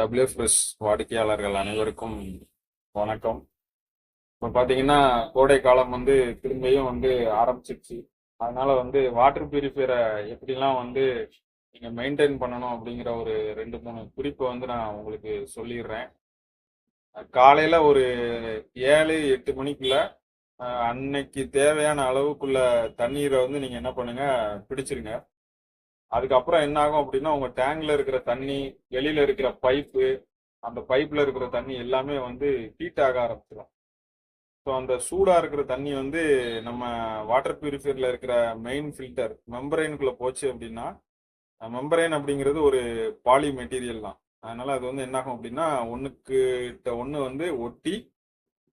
W fresh வாடிக்கையாளர்கள் அனைவருக்கும் வணக்கம். இப்போ பார்த்தீங்கன்னா கோடை காலம் வந்து திரும்பியும் வந்து ஆரம்பிச்சிருச்சு. அதனால வந்து வாட்டர் பியூரிஃபையரை எப்படிலாம் வந்து நீங்கள் மெயின்டைன் பண்ணணும் அப்படிங்கிற ஒரு ரெண்டு மூணு குறிப்பை வந்து நான் உங்களுக்கு சொல்லிடுறேன். காலையில் ஒரு ஏழு எட்டு மணிக்குள்ள அன்னைக்கு தேவையான அளவுக்குள்ள தண்ணீரை வந்து நீங்கள் என்ன பண்ணுங்க பிடிச்சிருங்க. அதுக்கப்புறம் என்ன ஆகும் அப்படின்னா உங்க டேங்க்ல இருக்கிற தண்ணி வெளியில இருக்கிற பைப்பு அந்த பைப்ல இருக்கிற தண்ணி எல்லாமே வந்து ஹீட் ஆக ஆரம்பிச்சிடும் ஸோ அந்த சூடா இருக்கிற தண்ணி வந்து நம்ம வாட்டர் பியூரிஃபையர்ல இருக்கிற மெயின் ஃபில்டர் மெம்பரைனுக்குள்ள போச்சு அப்படின்னா மெம்பரைன் அப்படிங்கிறது ஒரு பாலி மெட்டீரியல் தான். அதனால அது வந்து என்ன ஆகும் அப்படின்னா ஒண்ணுக்கிட்ட ஒன்று வந்து ஒட்டி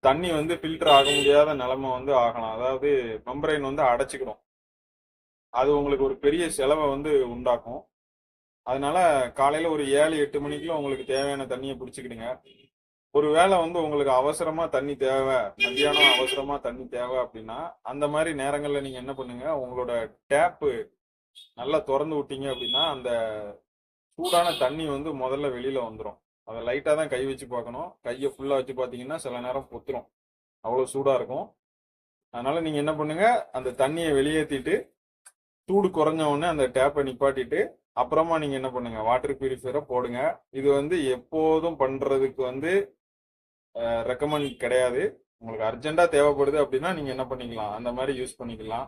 தண்ணி வந்து ஃபில்டர் ஆக முடியாத நிலைமை வந்து ஆகலாம். அதாவது மெம்பரைன் வந்து அடைச்சிக்கிடும். அது உங்களுக்கு ஒரு பெரிய செலவை வந்து உண்டாக்கும். அதனால காலையில ஒரு ஏழு எட்டு மணிக்குள்ள உங்களுக்கு தேவையான தண்ணியை பிடிச்சிக்கிடுங்க. ஒரு வேளை வந்து உங்களுக்கு அவசரமா தண்ணி தேவை மத்தியானம் அவசரமா தண்ணி தேவை அப்படின்னா அந்த மாதிரி நேரங்கள்ல நீங்க என்ன பண்ணுங்க உங்களோட டேப்பு நல்லா திறந்து விட்டீங்க அப்படின்னா அந்த சூடான தண்ணி வந்து முதல்ல வெளியில வந்துடும் அதை லைட்டா தான் கை வச்சு பார்க்கணும். கையை ஃபுல்லா வச்சு பார்த்தீங்கன்னா சில நேரம் பொத்துரும் அவ்வளோ சூடா இருக்கும். அதனால நீங்க என்ன பண்ணுங்க அந்த தண்ணியை வெளியேற்றிட்டு சூடு குறைஞ்ச உடனே அந்த டேப்பை நிப்பாட்டிட்டு அப்புறமா நீங்க என்ன பண்ணுங்க? வாட்டர் பியூரிஃபையரை போடுங்க. இது வந்து எப்போதும் பண்றதுக்கு வந்து ரெக்கமெண்ட் கிடையாது. உங்களுக்கு அர்ஜென்ட்டாக தேவைப்படுது அப்படின்னா நீங்க என்ன பண்ணிக்கலாம்? அந்த மாதிரி யூஸ் பண்ணிக்கலாம்.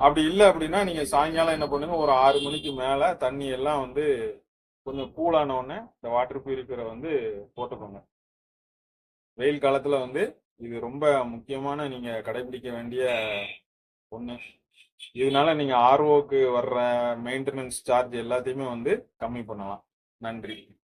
அப்படி இல்லை அப்படின்னா நீங்க சாயங்காலம் என்ன பண்ணுங்க? ஒரு ஆறு மணிக்கு மேல தண்ணி எல்லாம் வந்து கொஞ்சம் கூலான உடனே இந்த வாட்டர் பியூரிஃபையரை வந்து போட்டுக்கோங்க. வெயில் காலத்துல வந்து இது ரொம்ப முக்கியமான நீங்க கடைபிடிக்க வேண்டிய ஒன்று இதனால நீங்க ஆர்ஓக்கு வர்ற மெயின்டெனன்ஸ் சார்ஜ் எல்லாத்தையுமே வந்து கம்மி பண்ணலாம். நன்றி.